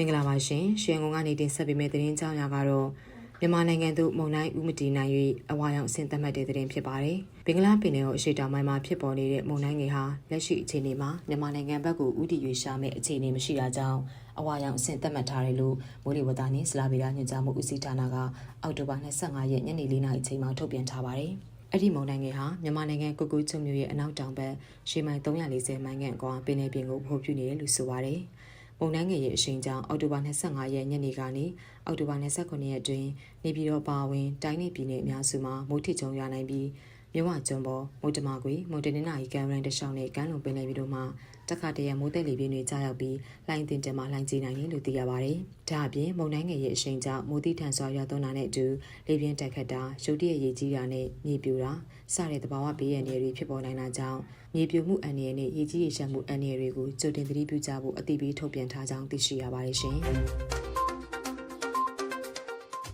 မင်္ဂလာပါရှင်ရွှေငုံကနေတင်ဆက်ပေးမယ့်သတင်းကြောင်းရာကတော့မြန်မာနိုင်ငံသို့မုန်တိုင်းဥမတီနိုင်၍အဝါရောင်အဆင့်သတ်မှတ်တဲ့သတင်းဖြစ်ပါတယ်။ဘင်္ဂလားပင်လယ်ကိုအရှေ့တောင်ပိုင်းမှာဖြစ်ပေါ်နေတဲ့မုန်တိုင်းငယ်ဟာလက်ရှိအခြေအနေမှာမြန်မာနိုင်ငံဘက်ကိုဥတီရွေရှာမဲ့အခြေအနေမရှိတာကြောင့်အဝါရောင်အဆင့်သတ်မှတ်ထားတယ်လို့မိုးလေဝသနှင့်စလာဗီရာညွှန်ကြားမှုဦးစီးဌာနကအောက်တိုဘာ25ရက်ညနေ4နာရီအချိန်မှာထုတ်ပြန်ထားပါတယ်။အဲ့ဒီမုန်တိုင်းငယ်ဟာမြန်မာနိုင်ငံကုကူးချုံမြို့ရဲ့အနောက်တောင်ဘက်ရှေးမိုင်340မိုင်ခန့်အကွာပင်လယ်ပြင်ကိုပို့ပြနေတယ်လို့ဆိုပါတယ်။ မုန်တိုင်းငယ်ရဲ့အရှိန်ကြောင့်အောက်တိုဘာ25ရက်ညနေကနေအောက်တိုဘာ29ရက်တွင်နေပြည်တော်ပါဝင်တိုင်းနယ်ပြည်နယ်အများစုမှာမိုးထစ်ကြုံရနိုင်ပြီး မြဝကျွန်းပေါ်မုတ်တမကွေမုတ်တနင်္လာရီကမ်းရန်တရှောင်းနဲ့ကမ်းလွန်ပင်လယ်ပြည်တို့မှာတက်ခါတရမိုးသက်လေပြင်းတွေကြားရောက်ပြီးလိုင်းတင်တမှာလိုင်းကြီးနိုင်တယ်လို့သိရပါတယ်။ဒါအပြင်မုန်တိုင်းငယ်ရဲ့အရှိန်ကြောင့်မိုးတိထန်စွာရွာသွန်းတာနဲ့အတူလေပြင်းတက်ခတ်တာရုတ်တရက်ရေကြီးတာနဲ့မြေပြိုတာစတဲ့သဘာဝဘေးရန်တွေဖြစ်ပေါ်နိုင်တာကြောင့်မြေပြိုမှုအန္တရာယ်နဲ့ရေကြီးရေရှမ်းမှုအန္တရာယ်တွေကိုကြိုတင်သတိပြုကြဖို့အသိပေးထုတ်ပြန်ထားကြောင်းသိရှိရပါတယ်ရှင်။